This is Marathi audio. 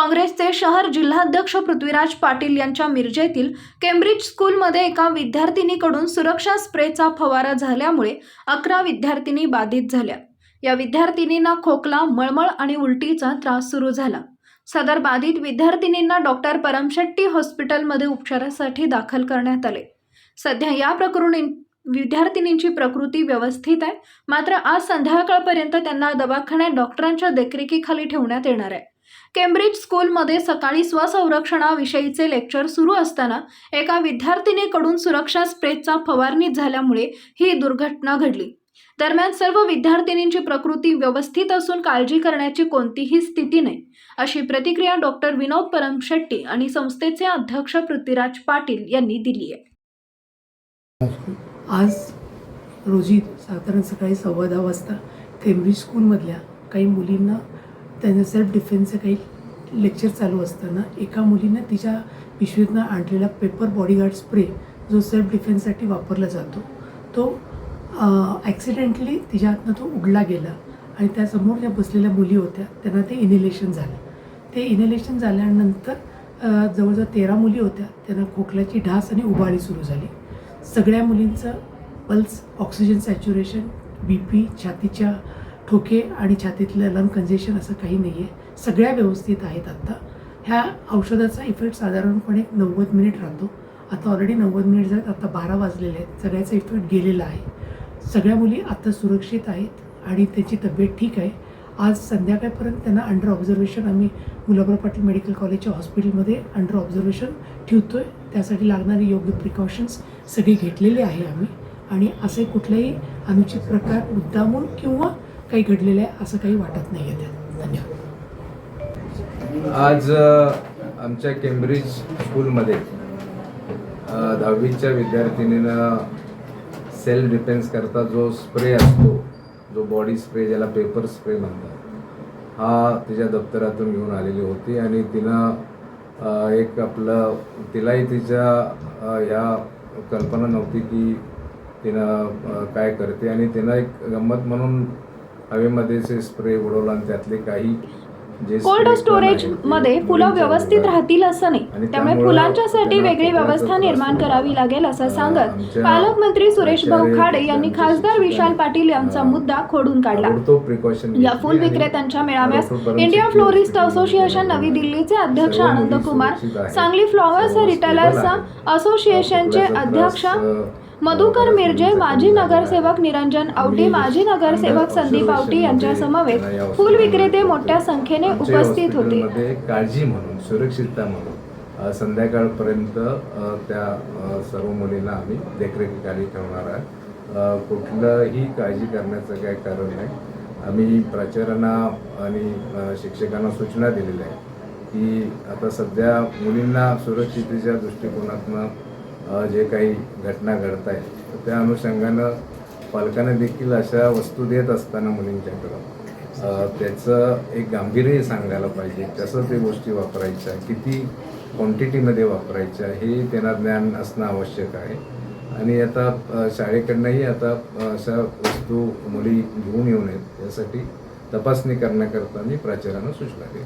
काँग्रेसचे शहर जिल्हाध्यक्ष पृथ्वीराज पाटील यांच्या मिरजेतील केम्ब्रिज स्कूलमध्ये एका विद्यार्थिनीकडून सुरक्षा स्प्रेचा फवारा झाल्यामुळे अकरा विद्यार्थिनी बाधित झाल्या. या विद्यार्थिनींना खोकला मळमळ आणि उलटीचा त्रास सुरू झाला. सदर बाधित विद्यार्थिनींना डॉक्टर परमशेट्टी हॉस्पिटलमध्ये उपचारासाठी दाखल करण्यात आले. सध्या या प्रकरणी विद्यार्थिनींची प्रकृती व्यवस्थित आहे. मात्र आज संध्याकाळपर्यंत त्यांना दवाखान्यात डॉक्टरांच्या देखरेखीखाली ठेवण्यात येणार आहे. केम्ब्रिज स्कूलमध्ये सकाळी स्वसंरक्षणाविषयीचे लेक्चर सुरू असताना एका विद्यार्थिनीकडून सुरक्षा स्प्रेचा फवारणी झाल्यामुळे ही दुर्घटना घडली. दरम्यान सर्व विद्यार्थिनींची प्रकृती व्यवस्थित असून काळजी करण्याची कोणतीही स्थिती नाही अशी प्रतिक्रिया डॉक्टर विनोद परम शेट्टी आणि संस्थेचे अध्यक्ष पृथ्वीराज पाटील यांनी दिली आहे. आज रोजी साधारण सकाळी सव्वा दहा वाजता केम्ब्रिज स्कूलमधल्या काही मुलींना त्यांच्या सेल्फ डिफेन्सचं काही लेक्चर चालू असताना एका मुलीनं तिच्या पिशवीतनं आणलेला पेपर बॉडीगार्ड स्प्रे जो सेल्फ डिफेन्ससाठी वापरला जातो तो ॲक्सिडेंटली तिच्या हातनं तो उडला गेला आणि त्यासमोर ज्या बसलेल्या मुली होत्या त्यांना ते इनिलेशन झालं. ते इनिलेशन झाल्यानंतर जवळजवळ तेरा मुली होत्या त्यांना खोकल्याची ढास आणि उबाळी सुरू झाली. सगळ्या मुलींचं pulse oxygen saturation B P छातीच्या ठोके आणि छातीतलं लंग कंजेशन असं काही नाही आहे सगळ्या व्यवस्थित आहेत आत्ता ह्या औषधाचा इफेक्ट साधारणपणे एक नव्वद मिनिट राहतो. आता ऑलरेडी नव्वद मिनिट झालेत आता बारा वाजलेले आहेत. सगळ्याचा इफेक्ट गेलेला आहे. सगळ्या मुली आत्ता सुरक्षित आहेत आणि त्यांची तब्येत ठीक आहे. आज संध्याकाळपर्यंत त्यांना अंडर ऑब्झर्वेशन आम्ही मुलाबा पाटील मेडिकल कॉलेजच्या हॉस्पिटलमध्ये अंडर ऑब्झर्वेशन ठेवतो आहे त्यासाठी लागणारे योग्य प्रिकॉशन्स सगळी घेतलेली आहे आम्ही. आणि असे कुठलेही अनुचित प्रकार मुद्दामून किंवा काही घडलेलं आहे असं काही वाटत नाही आहे धन्यवाद. आज आमच्या केम्ब्रिज स्कूलमध्ये दहावीच्या विद्यार्थिनीनं सेल्फ डिफेन्स करता जो स्प्रे असतो जो बॉडी स्प्रे ज्याला पेपर स्प्रे म्हणतात हा तिच्या दप्तरातून घेऊन आलेली होती आणि तिनं एक आपलं तिलाही तिच्या ह्या कल्पना नव्हती की तिनं काय करते आणि तिनं एक गंमत म्हणून हवेमध्ये जे स्प्रे उडवला आणि त्यातले काही कोल्ड स्टोरेजमध्ये फुलं व्यवस्थित राहतील असं नाही त्यामुळे फुलांच्यासाठी वेगळी व्यवस्था निर्माण. करावी लागेल असं सांगत पालकमंत्री सुरेश भाऊ खाडे यांनी खासदार विशाल पाटील यांचा मुद्दा खोडून काढला या फुल विक्रेत्यांच्या मेळाव्यास इंडिया फ्लोरिस्ट असोसिएशन नवी. दिल्लीचे अध्यक्ष Anand Kumar. Sangli flowers retailers. असोसिएशनचे अध्यक्ष मधुकर मिरजे माजी नगरसेवक निरंजन आवटी माजी नगरसेवक संदीप आवटी यांच्या समवेत फुल विक्रेते मोठ्या संख्येने उपस्थित होते. काळजी म्हणून सुरक्षितता म्हणून संध्याकाळपर्यंत त्या सर्व मुलींना आम्ही देखरेखीखाली ठेवणार आहे कुठलंही काळजी करण्याचं काही कारण नाही. आम्ही प्राचार्यांना आणि शिक्षकांना सूचना दिलेल्या आहे की आता सध्या मुलींना सुरक्षितेच्या दृष्टिकोनातनं जे काही घटना घडत आहेत त्या अनुषंगानं पालकांना देखील अशा वस्तू देत असताना मुलींच्याकडं त्याचं एक गांभीर्य सांगायला पाहिजे कसं ते गोष्टी वापरायच्या किती क्वांटिटीमध्ये वापरायच्या हे त्यांना ज्ञान असणं आवश्यक आहे. आणि आता शाळेकडनंही आता अशा वस्तू मुली घेऊन येऊ नयेत यासाठी तपासणी करण्याकरता मी प्राचार्यांना सूचना दिली